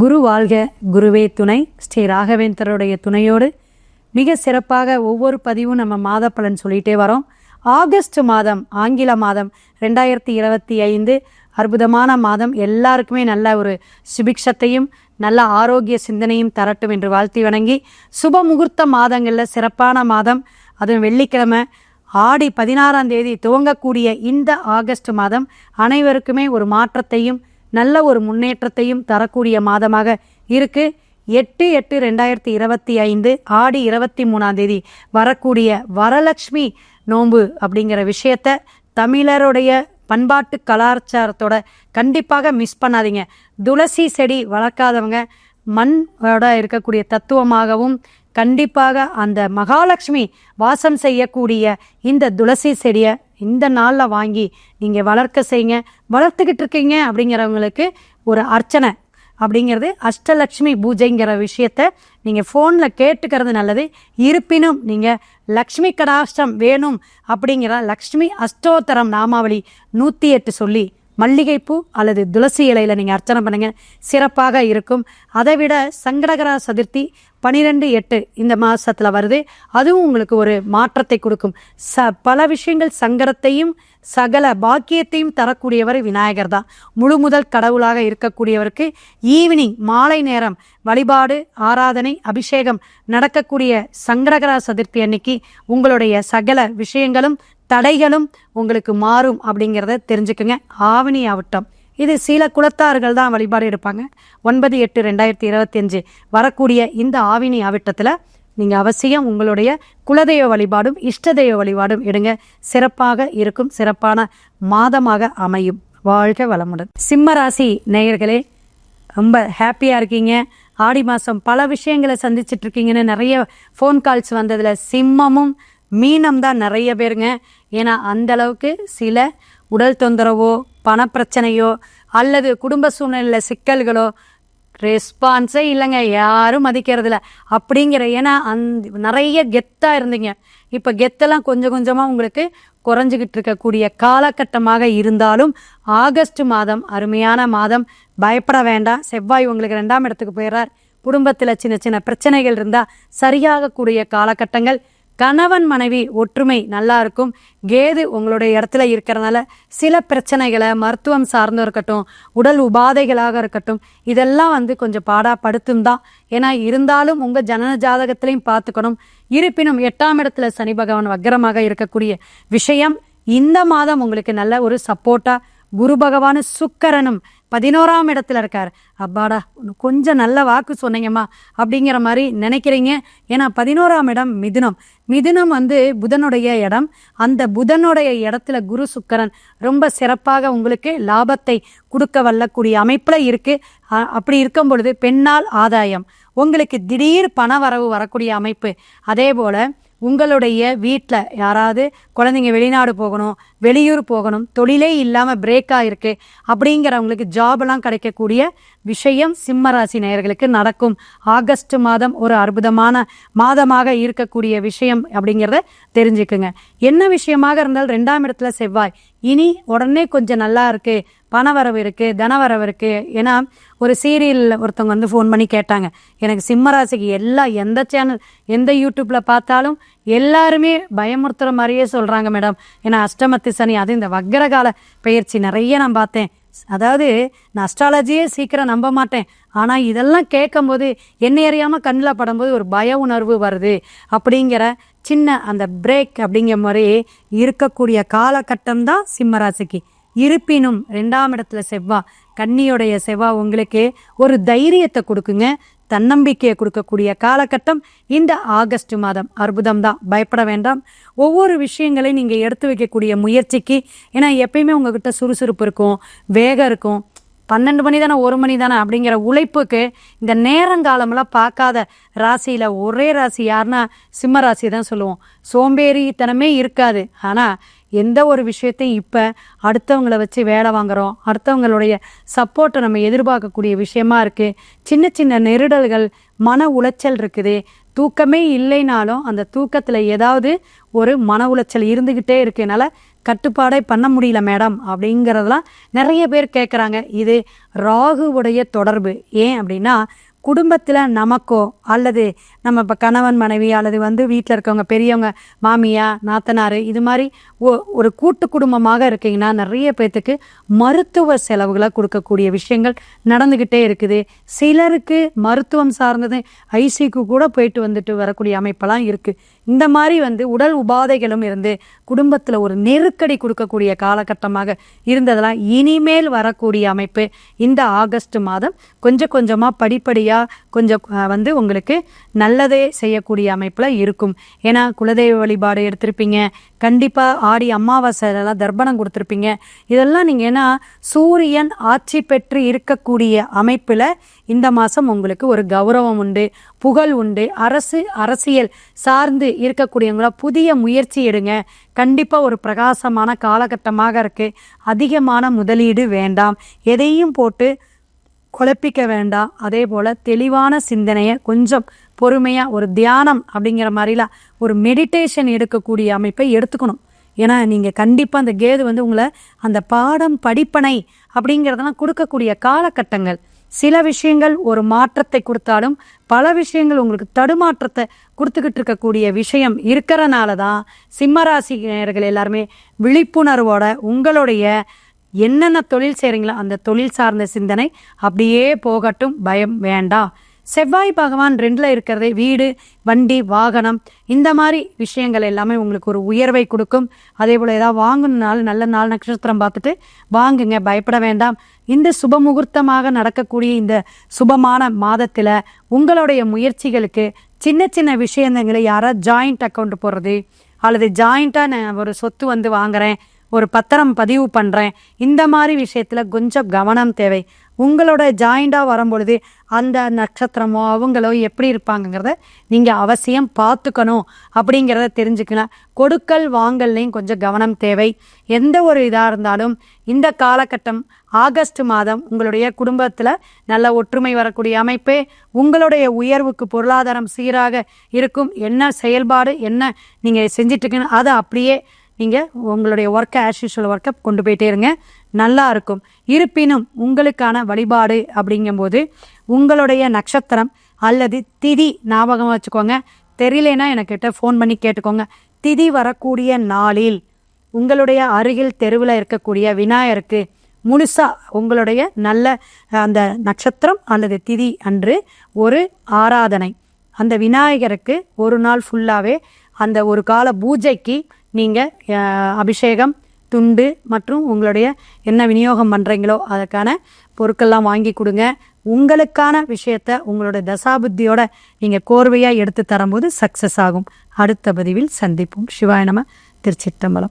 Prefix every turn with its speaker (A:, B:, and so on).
A: குரு வாழ்க குருவே துணை. ஸ்ரீ ராகவேந்தருடைய துணையோடு மிக சிறப்பாக ஒவ்வொரு பதிவும் நம்ம மாத பலன் சொல்லிகிட்டே வரோம். ஆகஸ்ட் மாதம் ஆங்கில மாதம் ரெண்டாயிரத்தி இருபத்தி ஐந்து அற்புதமான மாதம். எல்லாருக்குமே நல்ல ஒரு சுபிக்ஷத்தையும் நல்ல ஆரோக்கிய சிந்தனையும் தரட்டும் என்று வாழ்த்தி வணங்கி சுப முகூர்த்த மாதங்களில் சிறப்பான மாதம். அதுவும் வெள்ளிக்கிழமை ஆடி பதினாறாம் தேதி துவங்கக்கூடிய இந்த ஆகஸ்ட் மாதம் அனைவருக்குமே ஒரு மாற்றத்தையும் நல்ல ஒரு முன்னேற்றத்தையும் தரக்கூடிய மாதமாக இருக்கு. எட்டு எட்டு ரெண்டாயிரத்தி இருபத்தி ஐந்து ஆடி இருபத்தி மூணாம் தேதி வரக்கூடிய வரலட்சுமி நோன்பு அப்படிங்கிற விஷயத்த தமிழருடைய பண்பாட்டு கலாச்சாரத்தோட கண்டிப்பாக மிஸ் பண்ணாதீங்க. துளசி செடி வளர்க்காதவங்க மண்ணோட இருக்கக்கூடிய தத்துவமாகவும் கண்டிப்பாக அந்த மகாலட்சுமி வாசம் செய்யக்கூடிய இந்த துளசி செடியை இந்த நாளில் வாங்கி நீங்கள் வளர்க்க செய்யுங்க. வளர்த்துக்கிட்டு இருக்கீங்க அப்படிங்கிறவங்களுக்கு ஒரு அர்ச்சனை. அப்படிங்கிறது அஷ்டலக்ஷ்மி பூஜைங்கிற விஷயத்த நீங்கள் ஃபோனில் கேட்டுக்கிறது நல்லது. இருப்பினும் நீங்கள் லக்ஷ்மி கடாஷ்டம் வேணும் அப்படிங்கிற லக்ஷ்மி அஷ்டோத்தரம் நாமாவளி நூற்றி எட்டு சொல்லி மல்லிகைப்பூ அல்லது துளசி இலையில் நீங்கள் அர்ச்சனை பண்ணுங்கள் சிறப்பாக இருக்கும். அதை விட சங்கடகரா சதுர்த்தி பனிரெண்டு எட்டு இந்த மாதத்தில் வருது. அதுவும் உங்களுக்கு ஒரு மாற்றத்தை கொடுக்கும். ச பல விஷயங்கள் சங்கடத்தையும் சகல பாக்கியத்தையும் தரக்கூடியவர் விநாயகர் தான். முழு முதல் கடவுளாக இருக்கக்கூடியவருக்கு ஈவினிங் மாலை நேரம் வழிபாடு ஆராதனை அபிஷேகம் நடக்கக்கூடிய சங்கடகரா சதுர்த்தி அன்னைக்கு உங்களுடைய சகல விஷயங்களும் தடைகளும் உங்களுக்கு மாறும் அப்படிங்கிறத தெரிஞ்சுக்குங்க. ஆவணி ஆவட்டம். இது சில குலத்தார்கள் தான் வழிபாடு எடுப்பாங்க. ஒன்பது எட்டு ரெண்டாயிரத்தி இருபத்தி அஞ்சு வரக்கூடிய இந்த ஆவினி ஆவிட்டத்தில் நீங்கள் அவசியம் உங்களுடைய குலதெய்வ வழிபாடும் இஷ்டதெய்வ வழிபாடும் எடுங்க. சிறப்பாக இருக்கும் சிறப்பான மாதமாக அமையும். வாழ்க வளமுடன். சிம்ம ராசி நேயர்களே ரொம்ப ஹாப்பியாக இருக்கீங்க. ஆடி மாதம் பல விஷயங்களை சந்திச்சிட்டு இருக்கீங்கன்னு நிறைய ஃபோன் கால்ஸ் வந்ததில் சிம்மமும் மீனம் தான் நிறைய பேருங்க. ஏன்னா அந்த அளவுக்கு சில உடல் தொந்தரவோ பணப்பிரச்சனையோ அல்லது குடும்ப சூழ்நிலையில் சிக்கல்களோ ரெஸ்பான்ஸே இல்லைங்க. யாரும் மதிக்கிறதில்ல. அப்படிங்கிற ஏன்னா அந் நிறைய கெத்தாக இருந்தீங்க. இப்போ கெத்தெல்லாம் கொஞ்சம் கொஞ்சமாக உங்களுக்கு குறைஞ்சிக்கிட்டு இருக்கக்கூடிய காலகட்டமாக இருந்தாலும் ஆகஸ்ட் மாதம் அருமையான மாதம். பயப்பட வேண்டாம். செவ்வாய் உங்களுக்கு ரெண்டாம் இடத்துக்கு போயிடுறார். குடும்பத்தில் சின்ன சின்ன பிரச்சனைகள் இருந்தால் சரியாகக்கூடிய காலகட்டங்கள். கணவன் மனைவி ஒற்றுமை நல்லா இருக்கும். கேது உங்களுடைய இடத்துல இருக்கிறனால சில பிரச்சனைகளை மருத்துவம் சார்ந்தும் இருக்கட்டும் உடல் உபாதைகளாக இருக்கட்டும் இதெல்லாம் வந்து கொஞ்சம் பாடாப்படுத்தும் தான். ஏன்னா இருந்தாலும் உங்கள் ஜனன ஜாதகத்திலையும் பார்த்துக்கணும். இருப்பினும் எட்டாம் இடத்துல சனி பகவான் வக்கரமாக இருக்கக்கூடிய விஷயம் இந்த மாதம் உங்களுக்கு நல்ல ஒரு சப்போர்ட்டாக குரு பகவான் சுக்கரனும் பதினோராம் இடத்துல இருக்கார். அப்பாடா கொஞ்சம் நல்ல வாக்கு சொன்னீங்கம்மா அப்படிங்கிற மாதிரி நினைக்கிறீங்க. ஏன்னா பதினோராம் இடம் மிதுனம். மிதுனம் வந்து புதனுடைய இடம். அந்த புதனுடைய இடத்துல குரு சுக்கரன் ரொம்ப சிறப்பாக உங்களுக்கு லாபத்தை கொடுக்க வல்லக்கூடிய அமைப்பில் இருக்குது அப்படி இருக்கும் பொழுது பெண்ணால் ஆதாயம். உங்களுக்கு திடீர் பண வரவு வரக்கூடிய அமைப்பு. அதே போல் உங்களுடைய வீட்டில் யாராவது குழந்தைங்க வெளிநாடு போகணும் வெளியூர் போகணும் தொழிலே இல்லாமல் பிரேக்காக இருக்குது அப்படிங்கிறவங்களுக்கு ஜாபெல்லாம் கிடைக்கக்கூடிய விஷயம் சிம்மராசி நேயர்களுக்கு நடக்கும். ஆகஸ்ட் மாதம் ஒரு அற்புதமான மாதமாக இருக்கக்கூடிய விஷயம் அப்படிங்கிறத தெரிஞ்சுக்குங்க. என்ன விஷயமாக இருந்தாலும் ரெண்டாம் இடத்துல செவ்வாய் இனி உடனே கொஞ்சம் நல்லா இருக்கு பணவரவு இருக்கு தனவரவு இருக்கு. ஏன்னா ஒரு சீரியலில் ஒருத்தவங்க வந்து ஃபோன் பண்ணி கேட்டாங்க. எனக்கு சிம்மராசிக்கு எல்லா எந்த சேனல் எந்த யூடியூப்பில் பார்த்தாலும் எல்லாருமே பயமுறுத்துகிற மாதிரியே சொல்கிறாங்க மேடம் ஏன்னா அஷ்டமத்து சனி அது இந்த வக்கரகால பயிற்சி நிறைய நான் பார்த்தேன். அதாவது நான் அஸ்ட்ராலஜியே சீக்கிரம் நம்ப மாட்டேன். ஆனால் இதெல்லாம் கேட்கும்போது என்னை அறியாமல் கண்ணில் படும்போது ஒரு பய உணர்வு வருது. அப்படிங்கிற சின்ன அந்த பிரேக் அப்படிங்கிற மாதிரி இருக்கக்கூடிய காலகட்டம் தான் சிம்மராசிக்கு. இருப்பினும் ரெண்டாம் இடத்துல செவ்வா கன்னியுடைய செவ்வா உங்களுக்கு ஒரு தைரியத்தை கொடுக்குங்க. தன்னம்பிக்கையை கொடுக்கக்கூடிய காலகட்டம் இந்த ஆகஸ்ட் மாதம். அற்புதம் தான் பயப்பட வேண்டாம். ஒவ்வொரு விஷயங்களையும் நீங்கள் எடுத்து வைக்கக்கூடிய முயற்சிக்கு ஏன்னா எப்பயுமே உங்ககிட்ட சுறுசுறுப்பு இருக்கும் வேகம் இருக்கும். பன்னெண்டு மணி தானே ஒரு மணி தானே அப்படிங்கிற உழைப்புக்கு இந்த நேரங்காலமெல்லாம் பார்க்காத ராசியில் ஒரே ராசி யாருன்னா சிம்ம ராசி தான் சொல்லுவோம். சோம்பேறித்தனமே இருக்காது. ஆனால் எந்த ஒரு விஷயத்தையும் இப்போ அடுத்தவங்கள வச்சு வேலை வாங்குறோம். அடுத்தவங்களுடைய சப்போர்ட்டை நம்ம எதிர்பார்க்கக்கூடிய விஷயமா இருக்குது சின்ன சின்ன நெருடல்கள் மன உளைச்சல் இருக்குது. தூக்கமே இல்லைனாலும் அந்த தூக்கத்தில் ஏதாவது ஒரு மன உளைச்சல் இருந்துக்கிட்டே இருக்கனால கட்டுப்பாடே பண்ண முடியல மேடம். அப்படிங்கிறதெல்லாம் நிறைய பேர் கேட்குறாங்க இது ராகுவுடைய தொடர்பு. ஏன் அப்படின்னா குடும்பத்தில் நமக்கோ அல்லது நம்ம இப்போ கணவன் மனைவி அல்லது வந்து வீட்டில் இருக்கவங்க பெரியவங்க மாமியா நாத்தனார் இது மாதிரி ஒரு கூட்டு குடும்பமாக இருக்கீங்கன்னா நிறைய பேர்த்துக்கு மருத்துவ செலவுகளை கொடுக்கக்கூடிய விஷயங்கள் நடந்துக்கிட்டே இருக்குது. சிலருக்கு மருத்துவம் சார்ந்தது ஐசிக்கு கூட போயிட்டு வந்துட்டு வரக்கூடிய அமைப்பெல்லாம் இருக்குது இந்த மாதிரி வந்து உடல் உபாதைகளும் இருந்து குடும்பத்தில் ஒரு நெருக்கடி கொடுக்கக்கூடிய காலகட்டமாக இருந்ததெல்லாம் இனிமேல் வரக்கூடிய அமைப்பு இந்த ஆகஸ்ட் மாதம். கொஞ்சம் கொஞ்சமாக படிப்படியாக கொஞ்சம் வந்து உங்களுக்கு நல்லதே செய்யக்கூடிய அமைப்பில் இருக்கும். ஏன்னா குலதெய்வ வழிபாடு எடுத்திருப்பீங்க. கண்டிப்பாக ஆடி அமாவாசையிலலாம் தர்ப்பணம் கொடுத்துருப்பீங்க. இதெல்லாம் நீங்கள் ஏன்னா சூரியன் ஆட்சி பெற்று இருக்கக்கூடிய அமைப்பில் இந்த மாதம் உங்களுக்கு ஒரு கௌரவம் உண்டு புகழ் உண்டு. அரசு அரசியல் சார்ந்து இருக்கக்கூடியவங்கள புதிய முயற்சி எடுங்க. கண்டிப்பாக ஒரு பிரகாசமான காலகட்டமாக இருக்குது அதிகமான முதலீடு வேண்டாம். எதையும் போட்டு குழப்பிக்க வேண்டாம் அதே போல் தெளிவான சிந்தனையை கொஞ்சம் பொறுமையாக ஒரு தியானம் அப்படிங்கிற மாதிரிலாம் ஒரு மெடிடேஷன் எடுக்கக்கூடிய அமைப்பை எடுத்துக்கணும். ஏன்னா நீங்கள் கண்டிப்பாக அந்த கேது வந்து உங்களை அந்த பாடம் படிப்பனை அப்படிங்கிறதெல்லாம் கொடுக்கக்கூடிய காலகட்டங்கள். சில விஷயங்கள் ஒரு மாற்றத்தை கொடுத்தாலும் பல விஷயங்கள் உங்களுக்கு தடுமாற்றத்தை கொடுத்துக்கிட்டு இருக்கக்கூடிய விஷயம் இருக்கிறனால தான் சிம்மராசினியர்கள் எல்லாருமே விழிப்புணர்வோட உங்களுடைய என்னென்ன தொழில் செய்கிறீங்களோ அந்த தொழில் சார்ந்த சிந்தனை அப்படியே போகட்டும். பயம் வேண்டாம் செவ்வாய் பகவான் ரெண்டில் இருக்கிறதே வீடு வண்டி வாகனம். இந்த மாதிரி விஷயங்கள் எல்லாமே உங்களுக்கு ஒரு உயர்வை கொடுக்கும். அதே போல் ஏதாவது வாங்கணுனாலும் நல்ல நாள் நட்சத்திரம் பார்த்துட்டு வாங்குங்க பயப்பட வேண்டாம். இந்த சுப முகூர்த்தமாக நடக்கக்கூடிய இந்த சுபமான மாதத்தில் உங்களுடைய முயற்சிகளுக்கு சின்ன சின்ன விஷயங்களை யாராவது ஜாயிண்ட் அக்கௌண்ட் போடுறது அல்லது ஜாயிண்ட்டாக நான் ஒரு சொத்து வந்து வாங்குறேன் ஒரு பத்திரம் பதிவு பண்ணுறேன் இந்த மாதிரி விஷயத்தில் கொஞ்சம் கவனம் தேவை. உங்களோட ஜாயிண்டாக வரும்பொழுது அந்த நட்சத்திரமோ அவங்களோ எப்படி இருப்பாங்கங்கிறத நீங்கள் அவசியம் பார்த்துக்கணும் அப்படிங்கிறத தெரிஞ்சுக்கணும். கொடுக்கல் வாங்கல்லையும் கொஞ்சம் கவனம் தேவை. எந்த ஒரு இதாக இருந்தாலும் இந்த காலகட்டம் ஆகஸ்ட் மாதம் உங்களுடைய குடும்பத்தில் நல்ல ஒற்றுமை வரக்கூடிய அமைப்பு. உங்களுடைய உயர்வுக்கு பொருளாதாரம் சீராக இருக்கும். என்ன செயல்பாடு என்ன நீங்கள் செஞ்சிட்ருக்கீங்க அதை அப்படியே நீங்கள் உங்களுடைய ஒர்க்கை ஆஸ் யூஷுவல் ஒர்க்கை கொண்டு போயிட்டே இருங்க. நல்லா இருக்கும். இருப்பினும் உங்களுக்கான வழிபாடு அப்படிங்கும்போது உங்களுடைய நட்சத்திரம் அல்லது திதி ஞாபகம் வச்சுக்கோங்க. தெரியலனா எனக்கிட்ட ஃபோன் பண்ணி கேட்டுக்கோங்க. திதி வரக்கூடிய நாளில் உங்களுடைய அருகில் தெருவில் இருக்கக்கூடிய விநாயகருக்கு முழுசாக உங்களுடைய நல்ல அந்த நட்சத்திரம் அல்லது திதி அன்று ஒரு ஆராதனை. அந்த விநாயகருக்கு ஒரு நாள் ஃபுல்லாகவே அந்த ஒரு கால பூஜைக்கு நீங்கள் அபிஷேகம் துண்டு மற்றும் உங்களுடைய என்ன விநியோகம் பண்ணுறீங்களோ அதற்கான பொருட்கள்லாம் வாங்கி கொடுங்க. உங்களுக்கான விஷயத்த உங்களோட தசாபுத்தியோட நீங்கள் கோர்வையாக எடுத்து தரும்போது சக்ஸஸ் ஆகும். அடுத்த பதிவில் சந்திப்போம். சிவாய நம திருச்சிற்றம்பலம்.